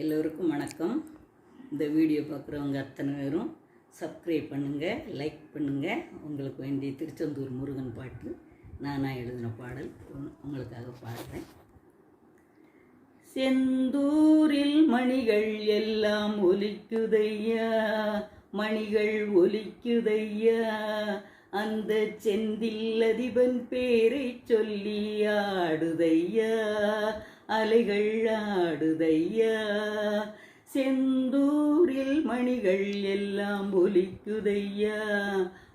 எல்லோருக்கும் வணக்கம். இந்த வீடியோ பார்க்குறவங்க அத்தனை பேரும் சப்ஸ்கிரைப் பண்ணுங்கள் லைக் பண்ணுங்கள் உங்களுக்கு வேண்டிய திருச்செந்தூர் முருகன் பாட்டு நானாக எழுதின பாடல். உங்களுக்காக பாடுறேன். செந்தூரில் மணிகள் எல்லாம் ஒலிக்குதையா? மணிகள் ஒலிக்குதையா? அந்த செந்தில் அதிபன் பேரை சொல்லி ஆடுதையா? அலைகள் ஆடுதையா. செந்தூரில் மணிகள் எல்லாம் ஒலிக்குதையா.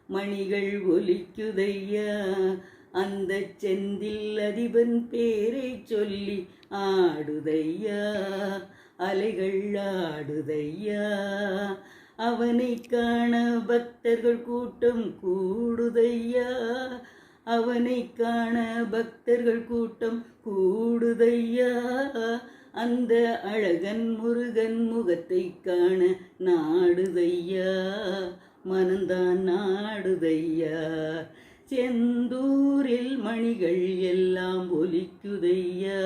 மணிகள் ஒலிக்குதையா. அந்த செந்தில் அதிபன் பேரை சொல்லி ஆடுதையா. அலைகள் ஆடுதையா. அவனை காண பக்தர்கள் கூட்டம் கூடுதையா. அவனை காண பக்தர்கள் கூட்டம் கூடுதையா? அந்த அழகன் முருகன் முகத்தை காண நாடுதையா? மனந்தான் நாடுதையா? செந்தூரில் மணிகள் எல்லாம் ஒலிக்குதையா?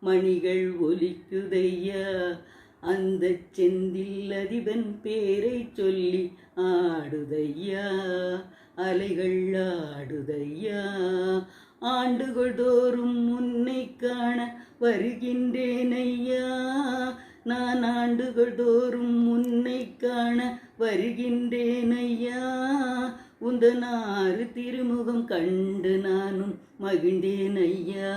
மணிகள் ஒலிக்குதையா? அந்த செந்தில் அதிபன் பேரை சொல்லி ஆடுதையா? அலைகள் ஆடுதையா? ஆண்டுகள் தோறும் உன்னை காண வருகின்றேன் ஐயா நான் ஆண்டுகள் தோறும் உன்னை காண வருகின்றேன் ஐயா உந்தனாறு திருமுகம் கண்டு நானும் மகிழ்ந்தேன் ஐயா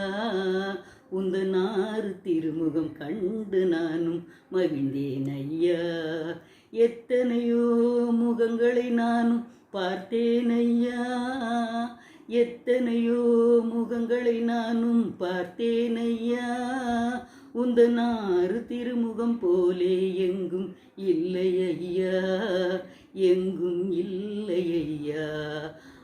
உந்தனாறு திருமுகம் கண்டு நானும் மகிழ்ந்தேன் ஐயா எத்தனையோ முகங்களை நானும் பார்த்தேனையா? எத்தனையோ முகங்களை நானும் பார்த்தேனையா? உந்த உந்தனாறு திருமுகம் போலே எங்கும் இல்லை ஐயா எங்கும் இல்லை ஐயா.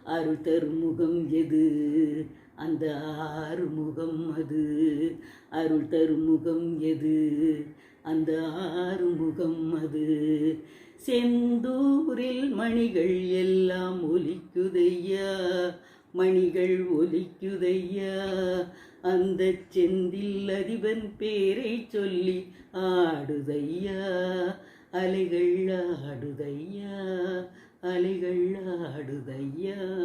அருள் தருமுகம் எது? அந்த ஆறு முகம் அது. அருள் தருமுகம் எது? அந்த ஆறுமுகம் அது. செந்தூரில் மணிகள் எல்லாம் ஒலிக்குதையா? மணிகள் ஒலிக்குதையா? அந்த செந்தில் அதிபன் பேரை சொல்லி ஆடுதையா? அலைகள் ஆடுதையா? அலைகள் ஆடுதையா?